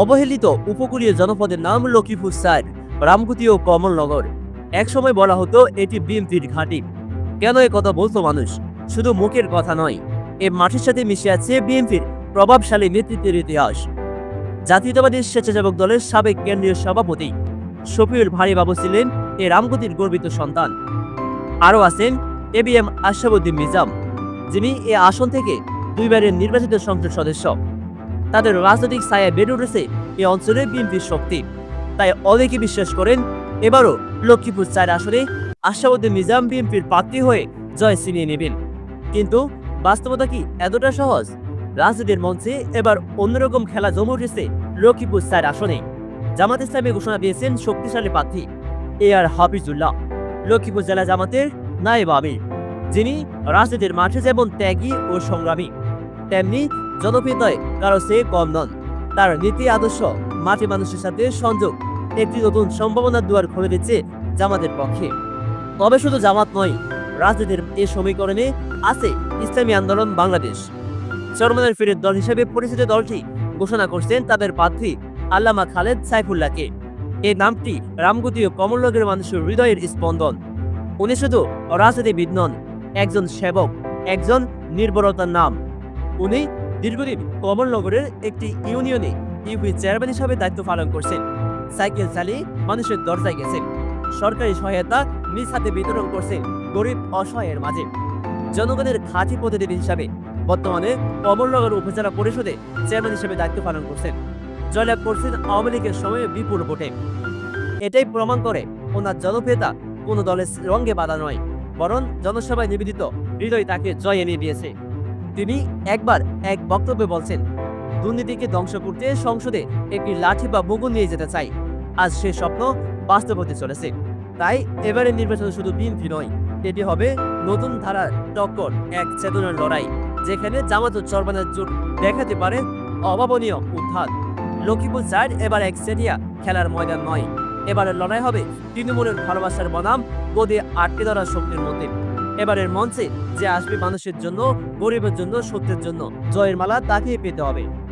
অবহেলিত উপকূলীয় জনপদের নাম লক্ষ্মীপুর সাইড রামকুতি ও কমলনগর। একসময় বলা হতো, এটি বিএনপির ঘাঁটি। কেন এ কথা বলতো মানুষ? শুধু মুখের কথা নয়, এ মাঠের সাথে মিশে আছে বিএনপির প্রভাবশালী নেতৃত্বের ইতিহাস। জাতীয়তাবাদী স্বেচ্ছাসেবক দলের সাবেক কেন্দ্রীয় সভাপতি শফিউল ভারী বাবু ছিলেন এ রামগতির গর্বিত সন্তান। আরও আছেন A B M Ashabuddin Nizam, যিনি এ আসন থেকে দুইবারের নির্বাচিত সংসদ সদস্য। তাদের রাজনৈতিক ছায়া বেড়ে উঠেছে এই অঞ্চলে বিএনপির শক্তি। তাই অনেকে বিশ্বাস করেন, এবারও লক্ষ্মীপুর চার আসনে আশরাফুদ্দিন নিজাম বিএনপির প্রার্থী হয়ে জয় ছিনিয়ে নেবেন। কিন্তু বাস্তবতা কি এতটা সহজ? রাজনীতির মঞ্চে এবার অন্যরকম খেলা জমে উঠেছে লক্ষ্মীপুর চার আসনে। জামাত ইসলামী ঘোষণা দিয়েছেন শক্তিশালী প্রার্থী এ আর হাফিজুল্লাহ, লক্ষ্মীপুর জেলা জামাতের নায়েব আমির, যিনি রাজনীতির মাঠে যেমন ত্যাগী ও সংগ্রামী, তেমনি জনপ্রিয়তায় কারও সে কম নন। তার নীতি, আদর্শ, মাটি মানুষের সাথে সংযোগ একটি নতুন সম্ভাবনার দুয়ার খুলে দিচ্ছে জামাতের পক্ষে। তবে শুধু জামাত নয়, রাজনীতির এ সমীকরণে আছে ইসলামী আন্দোলন বাংলাদেশ। চরমনের ফিরের দল হিসেবে পরিচিত দলটি ঘোষণা করছেন তাদের প্রার্থী আল্লামা খালেদ সাইফুল্লাহকে। এই নামটি রামগতি ও কমলনগরের মানুষের হৃদয়ের স্পন্দন। উনি শুধু রাজনীতিবিদ নন, একজন সেবক, একজন নির্ভরতার নাম। উনি দীর্ঘদিন কমলনগরের একটি ইউনিয়নে ইউপি চেয়ারম্যান হিসাবে দায়িত্ব পালন করছেন। সাইকেল চালিয়ে মানুষের দরজায় গেছেন। সরকারি সহায়তা নিজ হাতে বিতরণ করছেন গরিব অসহায়ের মাঝে। জনগণের খাঁটি প্রতিনিধি হিসাবে বর্তমানে কমলনগর উপজেলা পরিষদে চেয়ারম্যান হিসেবে দায়িত্ব পালন করছেন। জয়লাভ করছেন আওয়ামী লীগের সময়ে বিপুল ভোটে। এটাই প্রমাণ করে ওনার জনপ্রিয়তা কোনো দলের রঙে বাধা নয়, বরং জনসভায় নিবেদিত হৃদয় তাকে জয় এনে দিয়েছে। তিনি একবার এক বক্তব্যে বলছেন, দুর্নীতিকে ধ্বংস করতে সংসদে একটি লাঠি বা মুগুল নিয়ে যেতে চাই। আজ সে স্বপ্ন বাস্তব হতে চলেছে। তাই এবারের নির্বাচন শুধু বিএনপি নয়, এটি হবে নতুন ধারার টক্কর, এক চেতনার লড়াই, যেখানে জামাত চরবানের জোট দেখাতে পারে অভাবনীয় উত্থান। লক্ষ্মীপুর সাইড এবার এক সেটিয়া খেলার ময়দান নয়। এবারের লড়াই হবে তৃণমূলের ভালোবাসার বনাম গদি আটকে ধরার শক্তির মধ্যে। এবারের মঞ্চে যে আসবে মানুষের জন্য, গরিবের জন্য, সত্যের জন্য, জয়ের মালা তাকেই পেতে হবে।